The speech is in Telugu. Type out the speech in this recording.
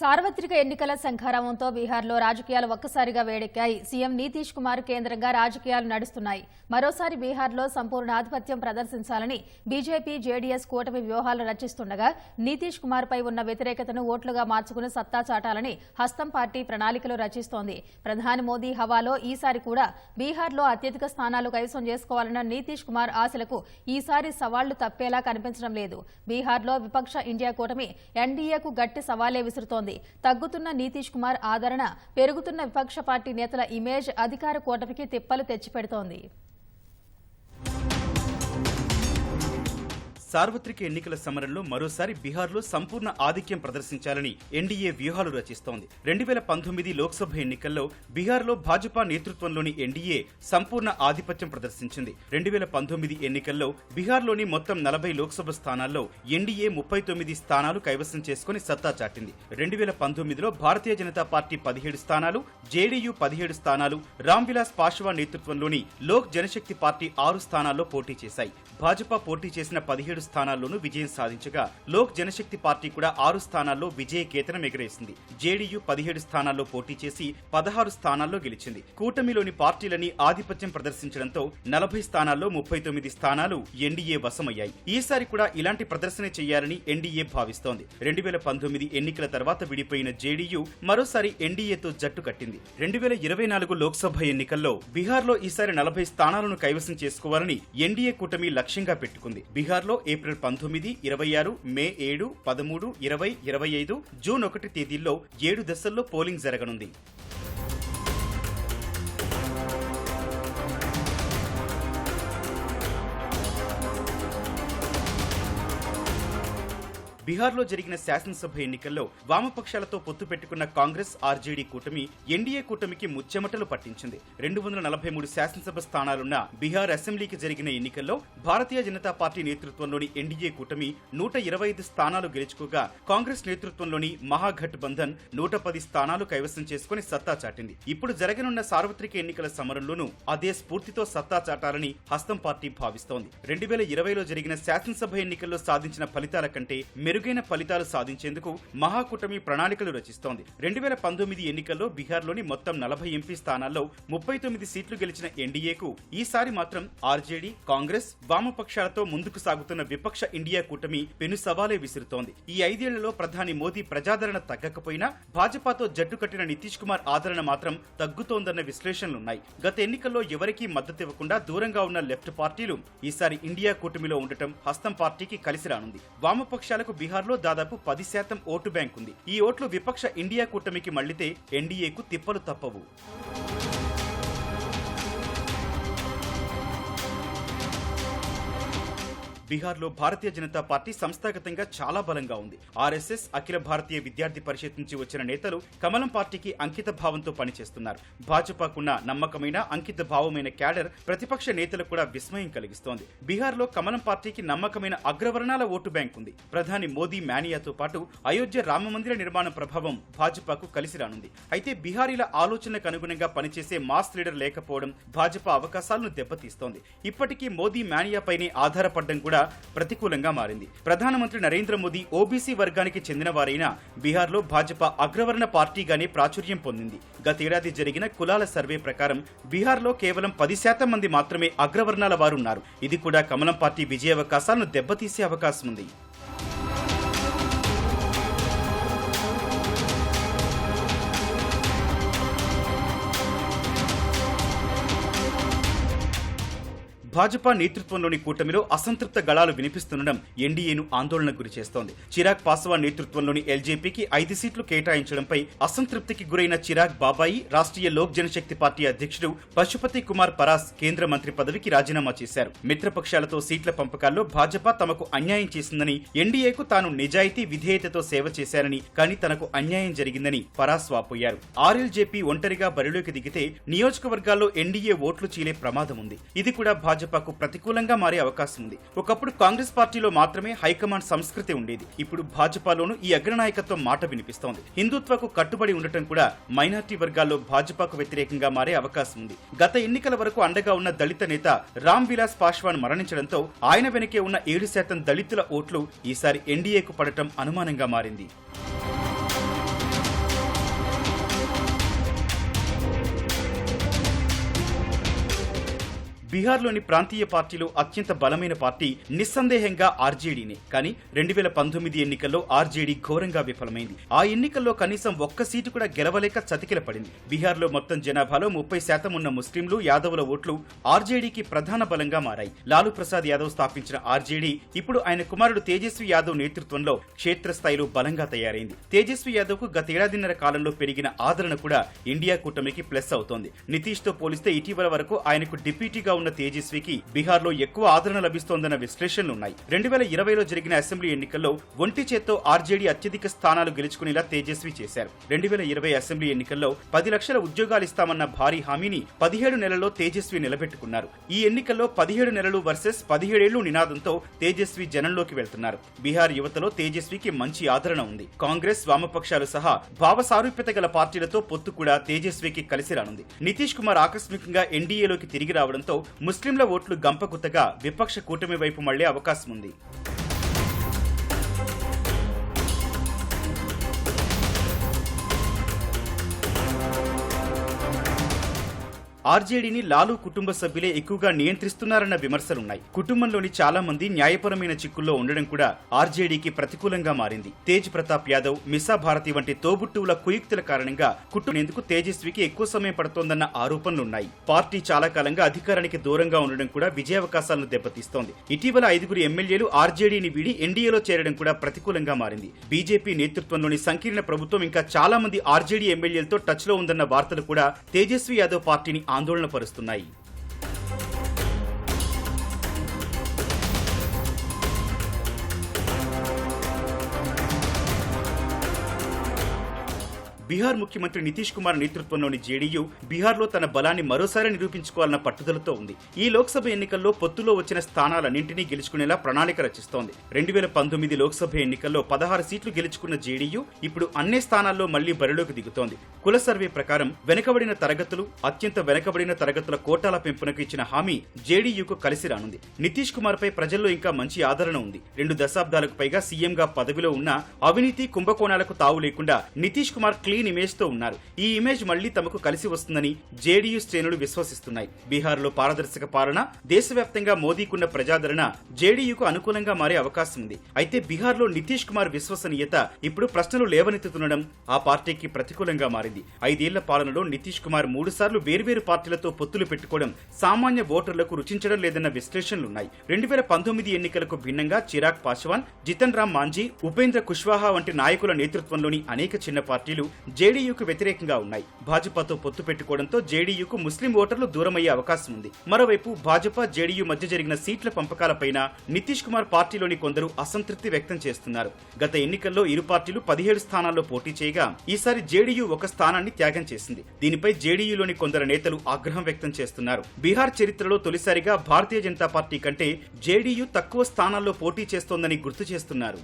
సార్వత్రిక ఎన్నికల సంఘారావంతో బీహార్లో రాజకీయాలు ఒక్కసారిగా వేడెక్కాయి. సీఎం నితీష్ కుమార్ కేంద్రంగా రాజకీయాలు నడుస్తున్నాయి. మరోసారి బీహార్లో సంపూర్ణ ఆధిపత్యం ప్రదర్శించాలని బీజేపీ జేడీఎస్ కూటమి వ్యూహాలు రచిస్తుండగా నితీష్ కుమార్పై ఉన్న వ్యతిరేకతను ఓట్లుగా మార్చుకుని సత్తా చాటాలని హస్తం పార్టీ ప్రణాళికలు రచిస్తోంది. ప్రధాని మోదీ హవాలో ఈసారి కూడా బీహార్లో అత్యధిక స్థానాలు కైవసం చేసుకోవాలన్న నితీష్ కుమార్ ఆశలకు ఈసారి సవాళ్ళు తప్పేలా కనిపించడం లేదు. బీహార్లో విపక్ష ఇండియా కూటమి ఎన్డీఏకు గట్టి సవాలే విసురుతోంది. తగ్గుతున్న నితీష్ కుమార్ ఆదరణ పెరుగుతున్న విపక్ష పార్టీ నేతల ఇమేజ్ అధికార కూటమికి తిప్పలు తెచ్చిపెడుతోంది. సార్వత్రిక ఎన్నికల సమరంలో మరోసారి బీహార్లో సంపూర్ణ ఆధిక్యం ప్రదర్శించాలని ఎన్డీఏ వ్యూహాలు రచిస్తోంది. రెండు వేల పంతొమ్మిది లోక్సభ ఎన్నికల్లో బీహార్లో భాజపా నేతృత్వంలోని ఎన్డీఏ సంపూర్ణ ఆధిపత్యం ప్రదర్శించింది. రెండు వేల పంతొమ్మిది ఎన్నికల్లో బీహార్లోని మొత్తం నలభై లోక్సభ స్థానాల్లో ఎన్డీఏ ముప్పై తొమ్మిది స్థానాలు కైవసం చేసుకుని సత్తా చాటింది. రెండు వేల పంతొమ్మిదిలో భారతీయ జనతా పార్టీ పదిహేడు స్థానాలు జేడీయూ పదిహేడు స్థానాలు రామ్ విలాస్ పాశ్వా నేతృత్వంలోని లోక్ జనశక్తి పార్టీ ఆరు స్థానాల్లో పోటీ చేశాయి. భాజపా పోటీ చేసిన పదిహేడు స్థానాల్లోనూ విజయం సాధించగా లోక్ జనశక్తి పార్టీ కూడా ఆరు స్థానాల్లో విజయ కేతనం ఎగరేసింది. జేడీయూ పదిహేడు స్థానాల్లో పోటీ చేసి పదహారు స్థానాల్లో గెలిచింది. కూటమిలోని పార్టీలని ఆధిపత్యం ప్రదర్శించడంతో నలభై స్థానాల్లో ముప్పై తొమ్మిది స్థానాలు ఎన్డీఏ వశమయ్యాయి. ఈసారి కూడా ఇలాంటి ప్రదర్శన చేయాలని ఎన్డీఏ భావిస్తోంది. రెండు వేల పంతొమ్మిది ఎన్నికల తర్వాత విడిపోయిన జేడీయూ మరోసారి ఎన్డీఏతో జట్టు కట్టింది. రెండు వేల ఇరవై నాలుగు లోక్సభ ఎన్నికల్లో బీహార్లో ఈసారి నలభై స్థానాలను కైవసం చేసుకోవాలని ఎన్డీఏ కూటమి లక్ష్యంగా పెట్టుకుంది. బీహార్లో ఏప్రిల్ పంతొమ్మిది ఇరవై ఆరు మే ఏడు పదమూడు ఇరవై ఇరవై ఐదు జూన్ ఒకటి తేదీల్లో ఏడు దశల్లో పోలింగ్ జరగనుంది. బీహార్లో జరిగిన శాసనసభ ఎన్నికల్లో వామపక్షాలతో పొత్తు పెట్టుకున్న కాంగ్రెస్ ఆర్జేడీ కూటమి ఎన్డీఏ కూటమికి ముచ్చెమటలు పట్టించింది. రెండు వందల నలభై మూడు శాసనసభ స్థానాలున్న బీహార్ అసెంబ్లీకి జరిగిన ఎన్నికల్లో భారతీయ జనతా పార్టీ నేతృత్వంలోని ఎన్డీఏ కూటమి నూట ఇరవై ఐదు స్థానాలు గెలుచుకోగా కాంగ్రెస్ నేతృత్వంలోని మహాఘట్ బంధన్ నూట పది స్థానాలు కైవసం చేసుకుని సత్తా చాటింది. ఇప్పుడు జరగనున్న సార్వత్రిక ఎన్నికల సమరంలోనూ అదే స్ఫూర్తితో సత్తా చాటాలని హస్తం పార్టీ భావిస్తోంది. రెండు వేల ఇరవైలో జరిగిన శాసనసభ ఎన్నికల్లో సాధించిన ఫలితాల కంటే మెరుగైన ఫలితాలు సాధించేందుకు మహాకూటమి ప్రణాళికలు రచిస్తోంది. రెండు వేల పంతొమ్మిది ఎన్నికల్లో బీహార్లోని మొత్తం నలభై ఎంపీ స్థానాల్లో ముప్పై తొమ్మిది సీట్లు గెలిచిన ఎన్డీఏకు ఈసారి మాత్రం ఆర్జేడీ కాంగ్రెస్ వామపక్షాలతో ముందుకు సాగుతున్న విపక్ష ఇండియా కూటమి పెను సవాలే విసురుతోంది. ఈ ఐదేళ్ళలో ప్రధాని మోదీ ప్రజాదరణ తగ్గకపోయినా భాజపాతో జట్టు కట్టిన నితీష్ కుమార్ ఆదరణ మాత్రం తగ్గుతోందన్న విశ్లేషణలున్నాయి. గత ఎన్నికల్లో ఎవరికీ మద్దతివ్వకుండా దూరంగా ఉన్న లెఫ్ట్ పార్టీలు ఈసారి ఇండియా కూటమిలో ఉండటం హస్తం పార్టీకి కలిసి రానుంది. వామపక్షాలకు బీహార్లో దాదాపు పది శాతం ఓటు బ్యాంక్ ఉంది. ఈ ఓట్లు విపక్ష ఇండియా కూటమికి మళ్ళితే ఎన్డీఏకు తిప్పలు తప్పవు. బీహార్లో భారతీయ జనతా పార్టీ సంస్థాగతంగా చాలా బలంగా ఉంది. ఆర్ఎస్ఎస్ అఖిల భారతీయ విద్యార్థి పరిషత్ నుంచి వచ్చిన నేతలు కమలం పార్టీకి అంకిత భావంతో పనిచేస్తున్నారు. భాజపాకున్న నమ్మకమైన అంకిత భావమైన క్యాడర్ ప్రతిపక్ష నేతలకు కూడా విస్మయం కలిగిస్తోంది. బీహార్లో కమలం పార్టీకి నమ్మకమైన అగ్రవర్ణాల ఓటు బ్యాంక్ ఉంది. ప్రధాని మోదీ మేనియాతో పాటు అయోధ్య రామమందిర నిర్మాణ ప్రభావం భాజపాకు కలిసి రానుంది. అయితే బీహారీల ఆలోచనకు అనుగుణంగా పనిచేసే మాస్ లీడర్ లేకపోవడం భాజపా అవకాశాలను దెబ్బతీస్తోంది. ఇప్పటికీ మోదీ మేనియాపైనే ఆధారపడడం కూడా ప్రతికూలంగా మారింది. ప్రధానమంత్రి నరేంద్ర మోదీ ఓబీసీ వర్గానికి చెందిన వారైనా బీహార్లో భాజపా అగ్రవర్ణ పార్టీగానే ప్రాచుర్యం పొందింది. గతేడాది జరిగిన కులాల సర్వే ప్రకారం బీహార్లో కేవలం పది శాతం మంది మాత్రమే అగ్రవర్ణాల వారున్నారు. ఇది కూడా కమలం పార్టీ విజయావకాశాలను దెబ్బతీసే అవకాశం ఉంది భాజపా నేతృత్వంలోని కూటమిలో అసంతృప్త గళాలు వినిపిస్తుండడం ఎన్డీఏను ఆందోళనకు గురి చేస్తోంది. చిరాగ్ పాస్వాన్ నేతృత్వంలోని ఎల్జేపీకి ఐదు సీట్లు కేటాయించడంపై అసంతృప్తికి గురైన చిరాగ్ బాబాయి రాష్ట్రీయ లోక్ జనశక్తి పార్టీ అధ్యక్షుడు పశుపతి కుమార్ పరాస్ కేంద్ర మంత్రి పదవికి రాజీనామా చేశారు. మిత్రపక్షాలతో సీట్ల పంపకాల్లో భాజపా తమకు అన్యాయం చేసిందని ఎన్డీఏకు తాను నిజాయితీ విధేయతతో సేవ చేశారని కానీ తనకు అన్యాయం జరిగిందని పరాస్ వాపోయారు. ఆర్ఎల్జేపీ ఒంటరిగా బరిలోకి దిగితే నియోజకవర్గాల్లో ఎన్డీఏ ఓట్లు చీలే ప్రమాదం ఉంది ఇది కూడా భాజపాకు ప్రతికూలంగా మారే అవకాశం ఉంది. ఒకప్పుడు కాంగ్రెస్ పార్టీలో మాత్రమే హైకమాండ్ సంస్కృతి ఉండేది. ఇప్పుడు భాజపాలోనూ ఈ అగ్రనాయకత్వం మాట వినిపిస్తోంది. హిందుత్వకు కట్టుబడి ఉండటం కూడా మైనార్టీ వర్గాల్లో భాజపాకు వ్యతిరేకంగా మారే అవకాశం ఉంది. గత ఎన్నికల వరకు అండగా ఉన్న దళిత నేత రామ్ విలాస్ పాశ్వాన్ మరణించడంతో ఆయన వెనకే ఉన్న ఏడు శాతం దళితుల ఓట్లు ఈసారి ఎన్డీఏకు పడటం అనుమానంగా మారింది. బీహార్లోని ప్రాంతీయ పార్టీలో అత్యంత బలమైన పార్టీ నిస్సందేహంగా ఆర్జేడీనే. కానీ రెండు వేల పంతొమ్మిది ఎన్నికల్లో ఆర్జేడీ ఘోరంగా విఫలమైంది. ఆ ఎన్నికల్లో కనీసం ఒక్క సీటు కూడా గెలవలేక చతికిల పడింది. బీహార్లో మొత్తం జనాభాలో ముప్పై శాతం ఉన్న ముస్లింలు యాదవుల ఓట్లు ఆర్జేడీకి ప్రధాన బలంగా మారాయి. లాలూ ప్రసాద్ యాదవ్ స్థాపించిన ఆర్జేడీ ఇప్పుడు ఆయన కుమారుడు తేజస్వి యాదవ్ నేతృత్వంలో క్షేత్రస్థాయిలో బలంగా తయారైంది. తేజస్వి యాదవ్ గత గతేడాదిన్నర కాలంలో పెరిగిన ఆదరణ కూడా ఇండియా కూటమికి ప్లస్ అవుతోంది. నితీష్తో పోలిస్తే ఇటీవల వరకు ఆయనకు డిప్యూటీగా ఉన్న తేజస్వికి బీహార్లో ఎక్కువ ఆదరణ లభిస్తోందన్న విశ్లేషణలు ఉన్నాయి రెండు వేల ఇరవైలో జరిగిన అసెంబ్లీ ఎన్నికల్లో ఒంటి చేత్తో ఆర్జేడీ అత్యధిక స్థానాలు గెలుచుకునేలా తేజస్వి చేశారు. రెండు వేల ఇరవై అసెంబ్లీ ఎన్నికల్లో పది లక్షల ఉద్యోగాలు ఇస్తామన్న భారీ హామీని పదిహేడు నెలల్లో తేజస్వి నిలబెట్టుకున్నారు. ఈ ఎన్నికల్లో పదిహేడు నెలలు వర్సెస్ పదిహేడేళ్ళు నినాదంతో తేజస్వి జనంలోకి వెళ్తున్నారు. బీహార్ యువతలో తేజస్వికి మంచి ఆదరణ ఉంది. కాంగ్రెస్ వామపక్షాలు సహా భావ సారూప్యత గల పార్టీలతో పొత్తు కూడా తేజస్వికి కలిసి రానుంది. నితీష్ కుమార్ ఆకస్మికంగా ఎన్డీఏలోకి తిరిగి రావడంతో ముస్లింల ఓట్లు గంపగుత్తగా విపక్ష కూటమి వైపు మళ్ళే అవకాశం ఉంది ఆర్జేడీని లాలూ కుటుంబ సభ్యులే ఎక్కువగా నియంత్రిస్తున్నారన్న విమర్శలున్నాయి. కుటుంబంలోని చాలా మంది న్యాయపరమైన చిక్కుల్లో ఉండడం కూడా ఆర్జేడీకి ప్రతికూలంగా మారింది. తేజ్ ప్రతాప్ యాదవ్ మిసా భారతి వంటి తోబుట్టువుల కుయుక్తుల కారణంగా కుటుంబేందుకు తేజస్వికి ఎక్కువ సమయం పడుతోందన్న ఆరోపణలున్నాయి. పార్టీ చాలా కాలంగా అధికారానికి దూరంగా ఉండడం కూడా విజయావకాశాలను దెబ్బతీస్తోంది. ఇటీవల ఐదుగురు ఎమ్మెల్యేలు ఆర్జేడీని వీడి ఎన్డీఏలో చేరడం కూడా ప్రతికూలంగా మారింది. బీజేపీ నేతృత్వంలోని సంకీర్ణ ప్రభుత్వం ఇంకా చాలా మంది ఆర్జేడీ ఎమ్మెల్యేలతో టచ్లో ఉందన్న వార్తలు కూడా తేజస్వి యాదవ్ పార్టీని ఆందోళన పరుస్తున్నాయి. బీహార్ ముఖ్యమంత్రి నితీష్ కుమార్ నేతృత్వంలోని జేడీయూ బీహార్లో తన బలాన్ని మరోసారి నిరూపించుకోవాలన్న పట్టుదలతో ఉంది. ఈ లోక్సభ ఎన్నికల్లో పొత్తులో వచ్చిన స్థానాలన్నింటినీ గెలుచుకునేలా ప్రణాళిక రచిస్తోంది. రెండు వేల పంతొమ్మిది లోక్సభ ఎన్నికల్లో పదహారు సీట్లు గెలుచుకున్న జేడీయూ ఇప్పుడు అన్ని స్థానాల్లో మళ్ళీ బరిలోకి దిగుతోంది. కుల సర్వే ప్రకారం వెనుకబడిన తరగతులు అత్యంత వెనుకబడిన తరగతుల కోటాల పెంపునకు ఇచ్చిన హామీ జేడీయూకు కలిసి రానుంది. నితీష్ కుమార్ పై ప్రజల్లో ఇంకా మంచి ఆదరణ ఉంది. రెండు దశాబ్దాలకు పైగా సీఎంగా పదవిలో ఉన్న అవినీతి కుంభకోణాలకు తావు లేకుండా నితీష్ కుమార్ క్లీన్ ఇమేజ్తో ఉన్నారు. ఈ ఇమేజ్ మళ్ళీ తమకు కలిసి వస్తుందని జేడీయూ శ్రేణులు విశ్వసిస్తున్నాయి. బీహార్లో పారదర్శక పాలన దేశవ్యాప్తంగా మోదీకున్న ప్రజాదరణ జేడీయూకు అనుకూలంగా మారే అవకాశం ఉంది. అయితే బీహార్లో నితీష్ కుమార్ విశ్వసనీయత ఇప్పుడు ప్రశ్నలు లేవనెత్తుతుండడం ఆ పార్టీకి ప్రతికూలంగా మారింది. ఐదేళ్ళ పాలనలో నితీష్ కుమార్ మూడు సార్లు వేర్వేరు పార్టీలతో పొత్తులు పెట్టుకోవడం సామాన్య ఓటర్లకు రుచించడం లేదన్న విశ్లేషణలున్నాయి. రెండు వేల పంతొమ్మిది ఎన్నికలకు భిన్నంగా చిరాగ్ పాశ్వాన్ జితన్ రామ్ మాంజీ ఉపేంద్ర కుష్వాహా వంటి నాయకుల నేతృత్వంలోని అనేక చిన్న పార్టీలు జేడీయూకు వ్యతిరేకంగా ఉన్నాయి. భాజపాతో పొత్తు పెట్టుకోవడంతో జేడీయూకు ముస్లిం ఓటర్లు దూరమయ్యే అవకాశం ఉంది. మరోవైపు భాజపా జేడీయూ మధ్య జరిగిన సీట్ల పంపకాలపైన నితీష్ కుమార్ పార్టీలోని కొందరు అసంతృప్తి వ్యక్తం చేస్తున్నారు. గత ఎన్నికల్లో ఇరు పార్టీలు పదిహేడు స్థానాల్లో పోటీ చేయగా ఈసారి జేడీయూ ఒక స్థానాన్ని త్యాగం చేసింది. దీనిపై జేడీయూలోని కొందరు నేతలు ఆగ్రహం వ్యక్తం చేస్తున్నారు. బీహార్ చరిత్రలో తొలిసారిగా భారతీయ జనతా పార్టీ కంటే జేడీయూ తక్కువ స్థానాల్లో పోటీ చేస్తోందని గుర్తు చేస్తున్నారు.